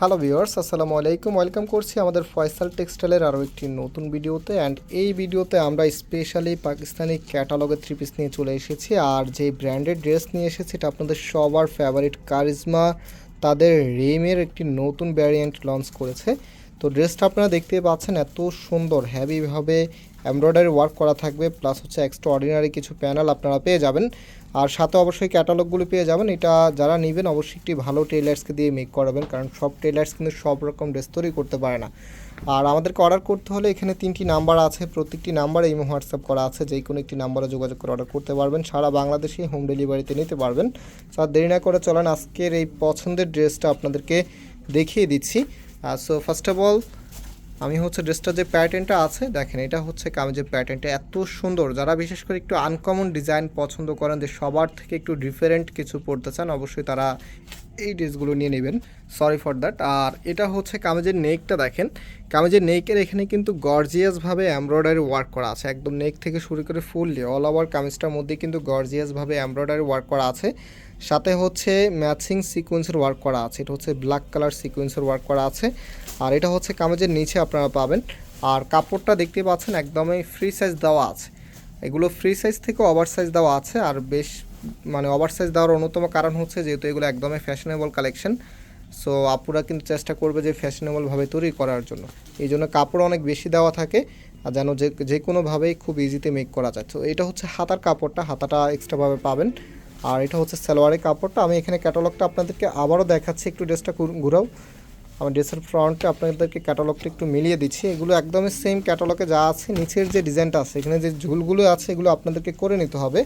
Hello viewers আসসালামু আলাইকুম welcome করছি আমাদের ফয়সাল টেক্সটাইলের আরও একটি নতুন ভিডিওতে অ্যান্ড এই ভিডিওতে আমরা স্পেশালি পাকিস্তানি ক্যাটালগের থ্রি পিস নিয়ে চলে এসেছি, আর যে ব্র্যান্ডেড ড্রেস নিয়ে এসেছি, এটা আপনাদের সবার ফেভারিট কারিজমা তাদের রেমের একটি নতুন ভ্যারিয়েন্ট লঞ্চ করেছে। তো ড্রেসটা আপনারা দেখতে পাচ্ছেন এত সুন্দর হ্যাভিভাবে এমব্রয়ডারি ওয়ার্ক করা থাকবে প্লাস হচ্ছে এক্সট্রা অর্ডিনারি কিছু প্যানেল আপনারা পেয়ে যাবেন। আর সাথে অবশ্যই ক্যাটালগুলো পেয়ে যাবেন, এটা যারা নেবেন অবশ্যই একটি ভালো টেলার্সকে দিয়ে মেক করাবেন, কারণ সব টেলার্স কিন্তু সব রকম ড্রেস তৈরি করতে পারে না। আর আমাদেরকে অর্ডার করতে হলে এখানে তিনটি নাম্বার আছে, প্রত্যেকটি নাম্বারে এই হোয়াটসঅ্যাপ করা আছে যে কোনো একটি নাম্বারে যোগাযোগ করে অর্ডার করতে পারবেন, সারা বাংলাদেশে হোম ডেলিভারিতে নিতে পারবেন। স্যার দেরি না করে চলেন, আজকের এই পছন্দের ড্রেসটা আপনাদেরকে দেখিয়ে দিচ্ছি। সো ফার্স্ট অফ অল আমি হচ্ছে ড্রেসটার যে প্যাটার্নটা আছে, দেখেন এটা হচ্ছে কামিজের প্যাটার্নটা এত সুন্দর। যারা বিশেষ করে একটু আনকমন ডিজাইন পছন্দ করেন যে সবার থেকে একটু ডিফারেন্ট কিছু পড়তে চান, অবশ্যই তারা এই ড্রেসগুলো নিয়ে নেবেন। সরি ফর দ্যাট আর এটা হচ্ছে কামেজের নেকটা দেখেন। কামিজের নেকের এখানে কিন্তু গর্জিয়াসভাবে এমব্রয়ডারি ওয়ার্ক করা আছে। একদম নেক থেকে শুরু করে ফুললি অল ওভার কামিজটার মধ্যে কিন্তু গর্জিয়াসভাবে এমব্রয়ডারি ওয়ার্ক করা আছে। সাথে হচ্ছে ম্যাচিং সিকোয়েন্সের ওয়ার্ক করা আছে। এটা হচ্ছে ব্ল্যাক কালার সিকোয়েন্সের ওয়ার্ক করা আছে। আর এটা হচ্ছে কামেজের নিচে আপনারা পাবেন। আর কাপড়টা দেখতে পাচ্ছেন, একদমই ফ্রি সাইজ দেওয়া আছে। এগুলো ফ্রি সাইজ থেকে ওভার সাইজ দেওয়া আছে। আর বেশ মানে ওভার সাইজ দেওয়ার অন্যতম কারণ হচ্ছে যেহেতু এগুলো একদমই ফ্যাশনেবল কালেকশন সো আপুরা কিন্তু চেষ্টা করবে যে ফ্যাশনেবলভাবে তৈরি করার জন্য। এই জন্য কাপড় অনেক বেশি দেওয়া থাকে, আর যেন যে যে কোনোভাবেই খুব ইজিতে মেক করা যায়। তো এটা হচ্ছে হাতার কাপড়টা, হাতাটা এক্সট্রাভাবে পাবেন। আর এটা হচ্ছে সালোয়ারের কাপড়টা। আমি এখানে ক্যাটালগটা আপনাদেরকে আবারও দেখাচ্ছি, একটু ড্রেসটা ঘুরাও। আমার ড্রেসের ফ্রন্টে আপনাদেরকে ক্যাটালগটা একটু মিলিয়ে দিচ্ছি। এগুলো একদমই সেম ক্যাটালগে যা আছে, নিচের যে ডিজাইনটা আছে, এখানে যে ঝুলগুলো আছে, এগুলো আপনাদেরকে করে নিতে হবে।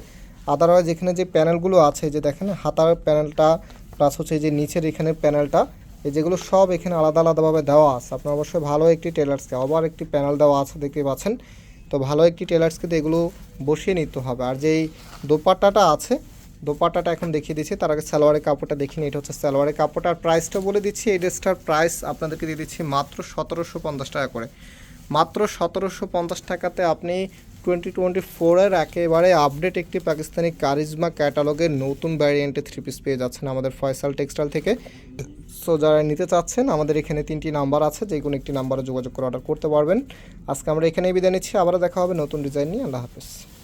আদারওয়াইজ এখানে যে প্যানেলগুলো আছে যে দেখেন, হাতার প্যানেলটা প্লাস হচ্ছে যে নিচের এখানের প্যানেলটা, এই যেগুলো সব এখানে আলাদা আলাদাভাবে দেওয়া আছে। আপনার অবশ্যই ভালো একটি টেলার্সকে আবার একটি প্যানেল দেওয়া আছে দেখতে পাচ্ছেন। তো ভালো একটি টেলার্সকে দিয়ে এগুলো বসিয়ে নিতে হবে। আর যেই দোপাট্টাটা আছে, দোপাট্টাটা এখন দেখিয়ে দিচ্ছি, তার আগে সালোয়ারের কাপড়টা দেখিনি এটা হচ্ছে সালোয়ারের কাপড়টার প্রাইসটা বলে দিচ্ছি, এই ড্রেসটার প্রাইস আপনাদেরকে দিয়ে দিচ্ছি মাত্র সতেরোশো পঞ্চাশ টাকা করে। মাত্র সতেরোশো পঞ্চাশ টাকাতে আপনি টোয়েন্টি টোয়েন্টি ফোরের একেবারে আপডেট একটি পাকিস্তানি কারিজমা ক্যাটালগের নতুন ভ্যারিয়েন্টে থ্রি পিস পেয়ে যাচ্ছেন আমাদের ফয়সাল টেক্সটাইল থেকে। সো যারা নিতে চাচ্ছেন, আমাদের এখানে তিনটি নাম্বার আছে, যে কোনো একটি নাম্বারে যোগাযোগ করে অর্ডার করতে পারবেন। আজকে আমরা এখানেই বিদায় নিচ্ছি, আবারও দেখা হবে নতুন ডিজাইন নিয়ে। আল্লাহ হাফেজ।